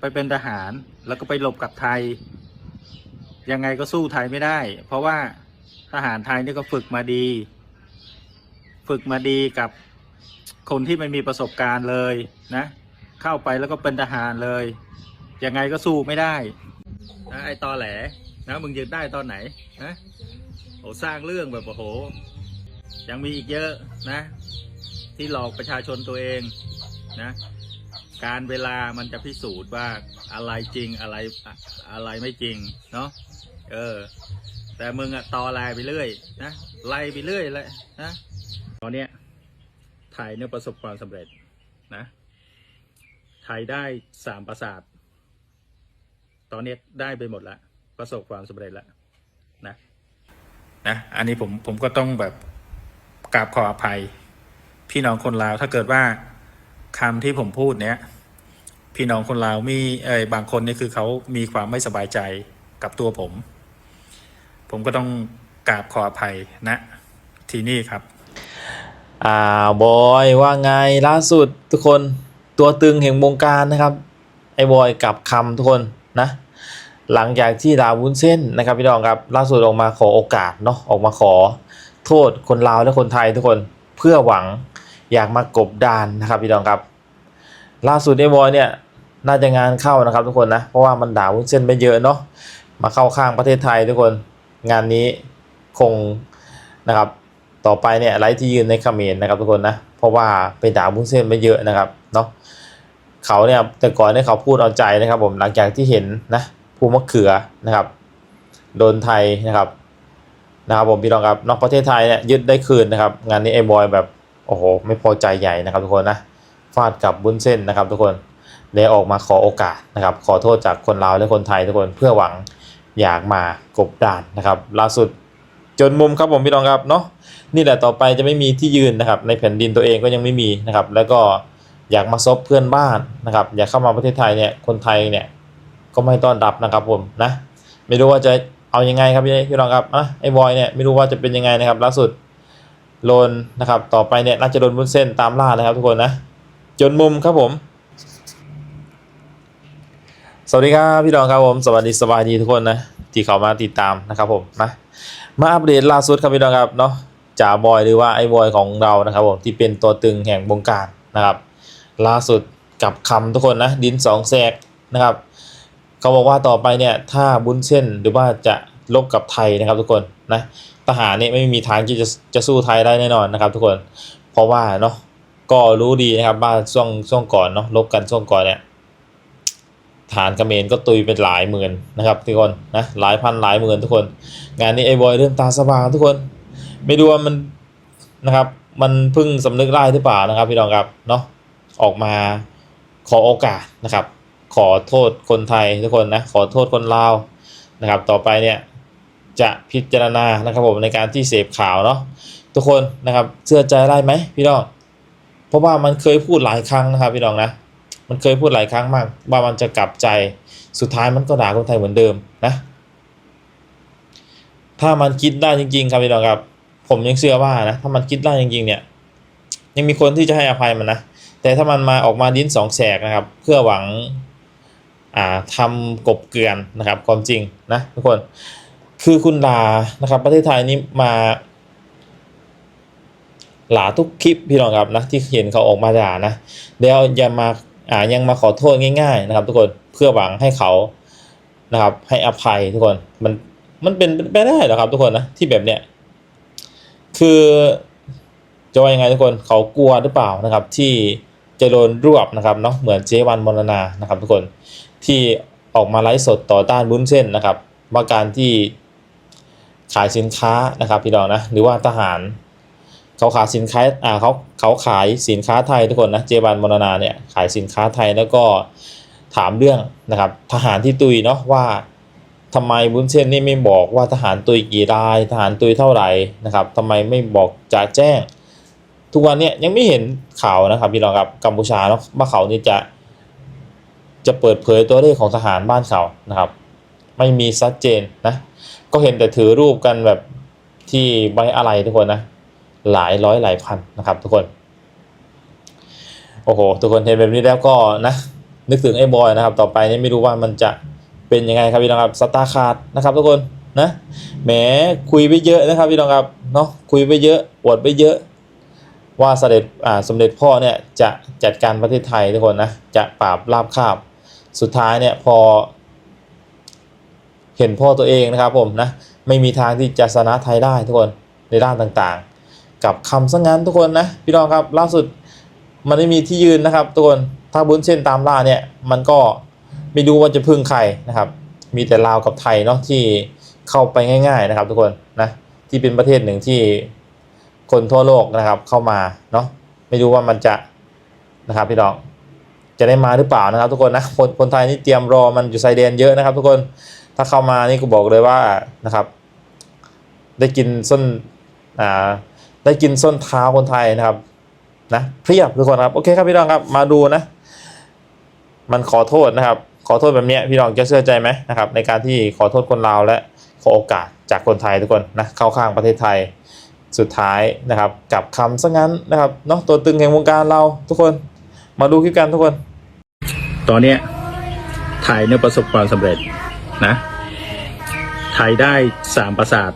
ไปเป็นทหารแล้วก็ไปหลบกับไทย ยังไงก็สู้ไทยไม่ได้ เพราะว่าทหารไทยนี่ก็ฝึกมาดี ฝึกมาดีกับคนที่ไม่มีประสบการณ์เลยนะ เข้าไปแล้วก็เป็นทหารเลย ยังไงก็สู้ไม่ได้นะไอตอแหลนะมึงยืนได้ตอนไหนนะโอ้สร้างเรื่องแบบโอ้โห ยังมีอีกเยอะนะ ที่หลอกประชาชนตัวเองนะ การเวลามันจะพิสูจน์ว่าอะไรจริงอะไรอะไรไม่จริงเนาะเออ แต่มึงอะตอแลไปเรื่อยนะไล่ไปเรื่อยเลยนะตอนเนี้ยไทยเนี่ยประสบความสำเร็จนะไทยได้สามประสาท ตอนเนี้ยได้ไปหมดล้วประสบความสำเร็จแล้วนะนะอันนี้ผมผมก็ต้องแบบกราบขออภัย พี่น้องคนลาวถ้าเกิดว่า คำที่ผมพูดเนี้ยพี่น้องคนลาวมีเอ้บางคนนี่คือเขามีความไม่สบายใจกับตัวผม ผมก็ต้องกราบขออภัยนะ ที่นี่ครับ อ่าบอยว่าไงล่าสุดทุกคนตัวตึงแห่งวงการนะครับ ไอ้บอยกับคำทุกคนนะหลังจากที่ดาวุ้นเส้นนะครับพี่น้องครับล่าสุดออกมาขอโอกาสเนาะออกมาขอโทษคนลาวและคนไทยทุกคนเพื่อหวัง อยากมากบดานนะครับพี่น้องครับ ล่าสุดไอ้บอยเนี่ยน่าจะงานเข้านะครับทุกคนนะ เพราะว่ามันด่าวุ้นเส้นไปเยอะเนาะมาเข้าข้างประเทศไทยทุกคนงานนี้คงนะครับต่อไปเนี่ยไลฟ์ที่ยืนในคอมเขมนต์นะครับทุกคนนะเพราะว่าไปด่าบุ้นเส้นไปเยอะนะครับเนาะเขาเนี่ยแต่ก่อนเนี่ยเขาพูดเอาใจนะครับ ผมหลังจากที่เห็นนะภูมะเขือนะครับโดนไทยนะครับนะครับผมพี่น้องครับนอกประเทศไทยเนี่ยยึดได้คืนนะครับ งานนี้ไอ้บอยแบบ โอ้โห ไม่พอใจใหญ่นะครับทุกคนนะ ฟาดกับบุ้นเส้นนะครับทุกคนเลยออกมาขอโอกาสนะครับ ขอโทษจากคนลาวและคนไทยทุกคนเพื่อหวังอยากมากบดานนะครับล่าสุดจนมุมครับผมพี่น้องครับเนาะนี่แหละต่อไปจะไม่มีที่ยืนนะครับ ในแผ่นดินตัวเองก็ยังไม่มีนะครับ แล้วก็อยากมาซบเพื่อนบ้านนะครับ อยากเข้ามาประเทศไทยเนี่ยคนไทยเนี่ยก็ไม่ต้อนรับนะครับผมนะไม่รู้ว่าจะเอายังไงครับพี่พี่น้องครับอะไอ้บอยเนี่ยไม่รู้ว่าจะเป็นยังไงนะครับล่าสุด โลนนะครับ ต่อไปเนี่ยน่าจะโดนบุญเส้นตามล่านะครับทุกคนนะ จนมุมครับผม สวัสดีครับพี่น้องครับผม สวัสดีสบายดีทุกคนนะ ที่เข้ามาติดตามนะครับผมนะ มาอัปเดตล่าสุดครับพี่น้องครับเนาะจ่าบอยหรือว่าไอ้บอยของเรานะครับผมที่เป็นตัวตึงแห่งวงการนะครับล่าสุดกับคำทุกคนนะดินสองแสกนะครับเขาบอกว่าต่อไปเนี่ยถ้าบุญเส้นหรือว่าจะลบกับไทยนะครับทุกคนนะ ทหารเนี่ยไม่มีทางที่จะจะสู้ไทยได้แน่นอนนะครับ ทุกคน เพราะว่าเนาะก็รู้ดีนะครับว่าช่วงช่วงก่อนเนาะลบกันช่วงก่อนเนี่ยฐานกระเมรก็ตุยเป็นหลายหมื่นนะครับทุกคนนะหลายพันหลายหมื่นทุกคน งานนี้ไอ้บอยเริ่มตาสว่างทุกคน ไม่รู้ว่ามันนะครับมันพิ่งสำนึกได้หรือเปล่านะครับพี่น้องครับเนาะออกมาขอโอกาสนะครับ ขอโทษคนไทยทุกคนนะขอโทษคนลาวนะครับ ต่อไปเนี่ย จะพิจารณานะครับผมในการที่เสพข่าวเนาะทุกคนนะครับเชื่อใจได้ไหมพี่น้องเพราะว่ามันเคยพูดหลายครั้งนะครับพี่น้องนะมันเคยพูดหลายครั้งมาก ว่ามันจะกลับใจสุดท้ายมันก็ด่าคนไทยเหมือนเดิมนะ ถ้ามันคิดได้จริง ๆ ครับพี่น้องครับ ผมยังเชื่อว่านะถ้ามันคิดได้จริงๆเนี่ย ยังมีคนที่จะให้อภัยมันนะแต่ถ้ามันมาออกมาดิ้นสองแสกนะครับ เพื่อหวังอ่าทำกบเกลื่อนนะครับ ความจริงนะทุกคน คือคุณด่านะครับ ประเทศไทยนี้มาหลาทุกคลิปพี่น้องครับนะที่เห็นเขาออกมาด่านะแล้วย่ามาอ่ายังมาขอโทษง่าย ๆ นะครับ ทุกคนเพื่อหวังให้เขานะครับ ให้อภัยทุกคนมันมันเป็นไปได้หรอครับ ทุกคนนะที่แบบเนี้ยคือจะว่ายังไงทุกคนเขากลัวหรือเปล่านะครับ ที่จะโดนรวบนะครับเนาะเหมือนเจวันมรณานะครับ ทุกคนที่ออกมาไลฟ์สดต่อต้านบุญเส้นนะครับว่าการที่ ขายสินค้านะครับพี่น้องนะหรือว่าทหารเขาขายสินค้าอ่าเขาเขาขายสินค้าไทยทุกคนนะเจวันมรณาเนี่ยขายสินค้าไทยแล้วก็ถามเรื่องนะครับทหารที่ตุยเนาะว่าทำไมบุญเส้นนี่ไม่บอกว่าทหารตุยกี่ราย ทหารตุยเท่าไหร่นะครับทำไมไม่บอกจะแจ้ง ทุกวันเนี้ยยังไม่เห็นข่าวนะครับพี่น้องครับกัมพูชาเนาะว่าเขานี่จะจะเปิดเผยตัวเลขของทหารบ้านเขานะครับ ไม่มีชัดเจนนะ ก็เห็นแต่ถือรูปกันแบบที่ไว้อะไรทุกคนนะ หลายร้อยหลายพันนะครับทุกคน โอ้โห ทุกคนเห็นแบบนี้แล้วก็นะ นึกถึงไอ้บอยนะครับ ต่อไปนี่ไม่รู้ว่ามันจะเป็นยังไงครับพี่น้องครับสตาร์คาร์ดนะครับ ทุกคนนะแหมคุยไปเยอะนะครับพี่น้องครับเนาะคุยไปเยอะอวดไปเยอะ ว่าเสด็จอ่าสมเด็จพ่อเนี่ยจะจัดการประเทศไทยทุกคนนะจะปราบราบคาบ สุดท้ายเนี่ยพอ เห็นพ่อตัวเองนะครับผมนะไม่มีทางที่จะชนะไทยได้ทุกคนในด้านต่างๆ กับคำสังงานทุกคนนะพี่น้องครับล่าสุดมันไม่มีที่ยืนนะครับทุกคนถ้าบุญเส้นตามล่าเนี่ยมันก็ไม่รู้ว่าจะพึ่งใครนะครับ มีแต่ลาวกับไทยเนาะที่เข้าไปง่าย ๆนะครับ ทุกคนนะที่เป็นประเทศหนึ่งที่คนทั่วโลกนะครับเข้ามาเนาะไม่รู้ว่ามันจะนะครับพี่น้องจะได้มาหรือเปล่านะครับ ทุกคนนะคนคนไทยนี่เตรียมรอมันอยู่ไซเดนเยอะนะครับ ทุกคน ถ้าเข้ามานี่ก็บอกเลยว่านะครับ ได้กินส้นอ่าได้กินส้นเท้าคนไทยนะครับนะเพียบทุกคนครับโอเคครับพี่น้องครับมาดูนะ มันขอโทษนะครับ ขอโทษแบบนี้พี่น้องจะเชื่อใจไหมนะครับ ในการที่ขอโทษคนลาวและขอโอกาสจากคนไทยทุกคนนะเข้าข้างประเทศไทยสุดท้ายนะครับกับคำซะงั้นนะครับเนาะตัวตึงแห่งวงการเราทุกคนมาดูคลิปกันทุกคน ตอนนี้ไทยเนี่ยประสบความสำเร็จ นะ ไทยได้สามประสาท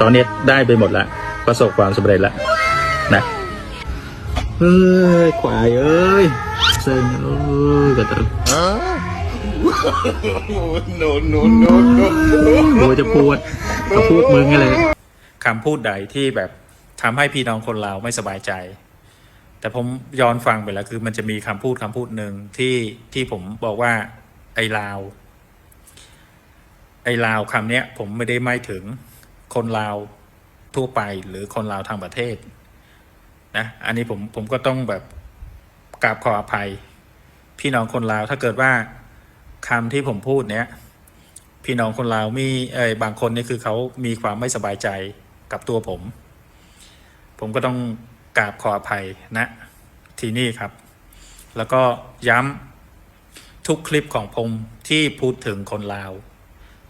ตอนเนี้ยได้ไปหมดแล้วประสบความสำเร็จแล้วนะเฮ้ยควายเอ้ยเซ็งเอ้ยกระตุก no, no, no, no. โดยจะพูดก็พูดมึงอะไรคำพูดใดที่แบบทำให้พี่น้องคนลาวไม่สบายใจ แต่ผมย้อนฟังไปแล้วคือมันจะมีคำพูดคำพูดหนึ่งที่ที่ผมบอกว่าไอ้ลาว ไอ้ลาวคำนี้ผมไม่ได้หมายถึงคนลาวทั่วไปหรือคนลาวทางประเทศนะอันนี้ผมผมก็ต้องแบบกราบขออภัย พี่น้องคนลาวถ้าเกิดว่าคำที่ผมพูดเนี้ยพี่น้องคนลาวมีเอ้บางคนนี่คือเขามีความไม่สบายใจกับตัวผม ผมก็ต้องกราบขออภัยนะที่นี่ครับ แล้วก็ย้ำทุกคลิปของผมที่พูดถึงคนลาว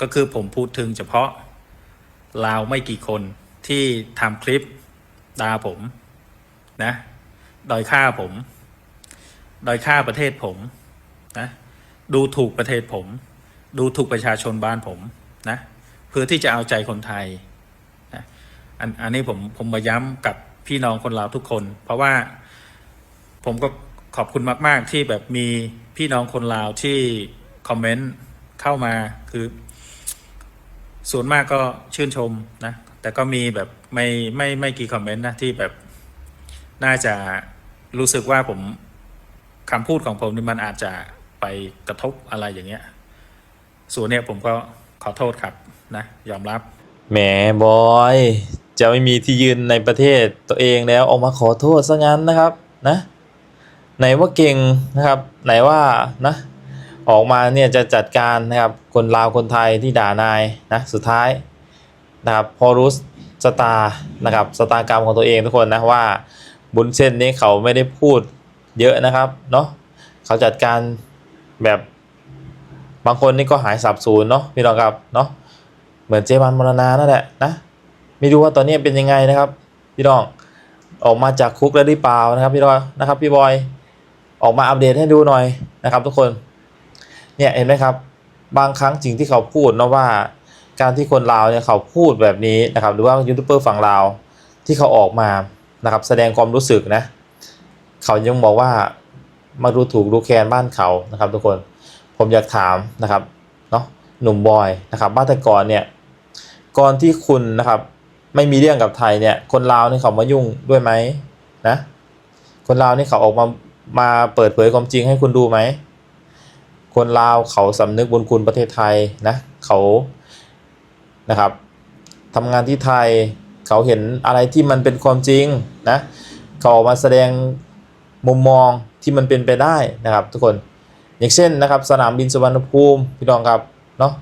ก็คือผมพูดถึงเฉพาะลาวไม่กี่คนที่ทำคลิปด่าผมนะดอยค่าผมดอยค่าประเทศผมนะดูถูกประเทศผม ดูถูกประชาชนบ้านผมนะเพื่อที่จะเอาใจคนไทยนะอันอันนี้ผมผมมาย้ำกับพี่น้องคนลาวทุกคน เพราะว่าผมก็ขอบคุณมาก ๆ ที่แบบมีพี่น้องคนลาวที่คอมเมนต์เข้ามาคือ ส่วนมากก็ชื่นชมนะ แต่ก็มีแบบไม่ไม่ไม่กี่คอมเมนต์นะที่แบบน่าจะรู้สึกว่าผมคำพูดของผมนี่มันอาจจะไปกระทบอะไรอย่างเงี้ย ส่วนเนี้ยผมก็ขอโทษครับนะยอมรับ แหมบอย จะไม่มีที่ยืนในประเทศตัวเองแล้วออกมาขอโทษซะงั้นนะครับนะ ไหนว่าเก่งนะครับ ไหนว่านะ ออกมาเนี่ยจะจัดการนะครับคนลาวคนไทยที่ด่านายนะสุดท้ายนะครับพอรู้สตานะครับสตากรรมของตัวเองทุกคนนะว่าบุญเส้นนี้เขาไม่ได้พูดเยอะนะครับเนาะเขาจัดการแบบบางคนนี่ก็หายสับสูญเนาะพี่น้องครับเนาะเหมือนเจวันมรณานั่นแหละนะไม่รู้ว่าตอนนี้เป็นยังไงนะครับ พี่น้องออกมาจากคุกแล้วหรือเปล่านะครับพี่รอยนะครับพี่บอยออกมาอัปเดตให้ดูหน่อยนะครับ ทุกคน เนี่ยเห็นไหมครับ บางครั้งสิ่งที่เขาพูดนะว่าการที่คนลาวเนี่ยเขาพูดแบบนี้นะครับ หรือว่ายูทูบเบอร์ฝั่งลาวที่เขาออกมานะครับ แสดงความรู้สึกนะ เขายังบอกว่ามาดูถูกดูแคลนบ้านเขานะครับ ทุกคนผมอยากถามนะครับเนาะหนุ่มบอยนะครับบ้านแต่ก่อนเนี่ยก่อนที่คุณนะครับ ไม่มีเรื่องกับไทยเนี่ยคนลาวนี่เขามายุ่งด้วยไหมนะคนลาวนี่เขาออกมามาเปิดเผยความจริงให้คุณดูไหม คนลาวเขาสำนึกบุญคุณประเทศไทยนะเขานะครับทำงานที่ไทยเขาเห็นอะไรที่มันเป็นความจริงนะเขาออกมาแสดงมุมมองที่มันเป็นไปได้นะครับทุกคนอย่างเช่นนะครับ สนามบินสุวรรณภูมิพี่น้องครับเนาะ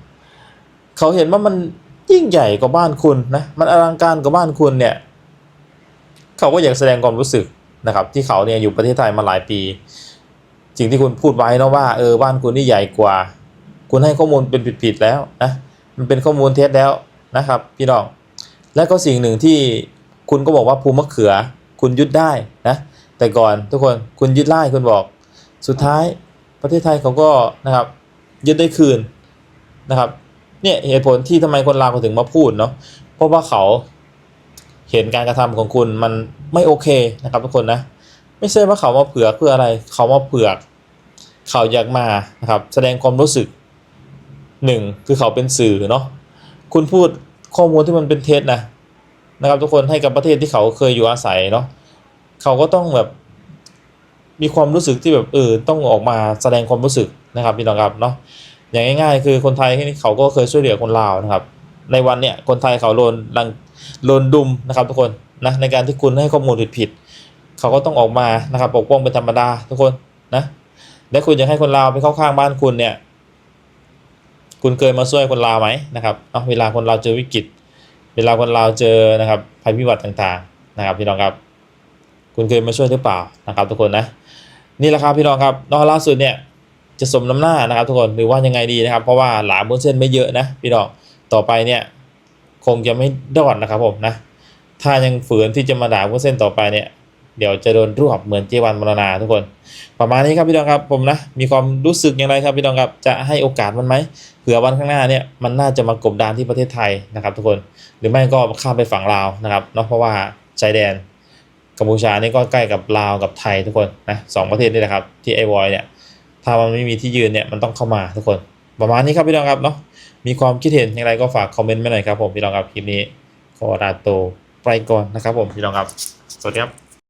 เขาเห็นว่ามันยิ่งใหญ่กว่าบ้านคุณนะมันอลังการกว่าบ้านคุณเนี่ยเขาก็อยากแสดงความรู้สึกนะครับ ที่เขาเนี่ยอยู่ประเทศไทยมาหลายปี สิ่งที่คุณพูดไว้นะว่าเออบ้านคุณนี่ใหญ่กว่า คุณให้ข้อมูลเป็นผิดๆแล้วนะมันเป็นข้อมูลเท็จแล้วนะครับ พี่น้อง และก็สิ่งหนึ่งที่คุณก็บอกว่าภูมะเขือ คุณยึดได้นะแต่ก่อนทุกคนคุณยึดไล่คุณบอก สุดท้ายประเทศไทยเขาก็นะครับยึดได้คืนนะครับเนี่ยเหตุผลที่ทำไมคนลาวเขาถึงมาพูดเนาะเพราะว่าเขาเห็นการกระทำของคุณมันไม่โอเคนะครับทุกคนนะ ไม่ใช่ว่าเขามาเผือกเพื่ออะไร เขามาเผือกเขาอยากมานะครับ แสดงความรู้สึกหนึ่งคือเขาเป็นสื่อเนาะคุณพูดข้อมูลที่มันเป็นเท็จนะนะครับ ทุกคนให้กับประเทศที่เขาเคยอยู่อาศัยเนาะเขาก็ต้องแบบมีความรู้สึกที่แบบเออต้องออกมาแสดงความรู้สึกนะครับพี่น้องครับเนาะอย่างง่ายๆ คือคนไทยที่เขาก็เคยช่วยเหลือคนลาวนะครับ ในวันเนี้ยคนไทยเขาโดนลังโดนดุมนะครับทุกคนนะในการที่คุณให้ข้อมูลผิดๆ เขาก็ต้องออกมานะครับปกป้องเป็นธรรมดาทุกคนนะและคุณอยากให้คนลาวไปเข้าข้างบ้านคุณเนี่ย คุณเคยมาช่วยคนลาวไหมนะครับเอาเวลาคนลาวเจอวิกฤต เวลาคนลาวเจอนะครับภัยพิบัติต่างๆนะครับพี่น้องครับ คุณเคยมาช่วยหรือเปล่านะครับ ทุกคนนะนี่แหละครับพี่น้องครับนอกล่าสุดเนี่ยจะสมน้ำหน้านะครับ ทุกคนหรือว่ายังไงดีนะครับ เพราะว่าหลามบนเส้นไม่เยอะนะพี่น้องต่อไปเนี่ยคงจะไม่ดอดนะครับผมนะถ้ายังฝืนที่จะมาด่าบนเส้นต่อไปเนี่ย เดี๋ยวจะโดนรวบเหมือนเจวันมรณาทุกคน ประมาณนี้ครับพี่น้องครับผมนะ มีความรู้สึกอย่างไรครับพี่น้องครับจะให้โอกาสมันไหมเผื่อวันข้างหน้าเนี่ยมันน่าจะมากบดานที่ประเทศไทยนะครับ ทุกคนหรือไม่ก็ข้ามไปฝั่งลาวนะครับเนาะเพราะว่าชายแดนกัมพูชานี่ก็ใกล้กับลาวกับไทยทุกคนนะสองประเทศนี่แหละครับที่ไอวอยเนี่ยถ้ามันไม่มีที่ยืนเนี่ยมันต้องเข้ามาทุกคน ประมาณนี้ครับพี่น้องครับเนาะมีความคิดเห็นอย่างไรก็ฝากคอมเมนต์มาหน่อยครับผมพี่น้องครับคลิปนี้ขอลาโตวไปก่อนนะครับผมพี่น้องครับสวัสดีครับ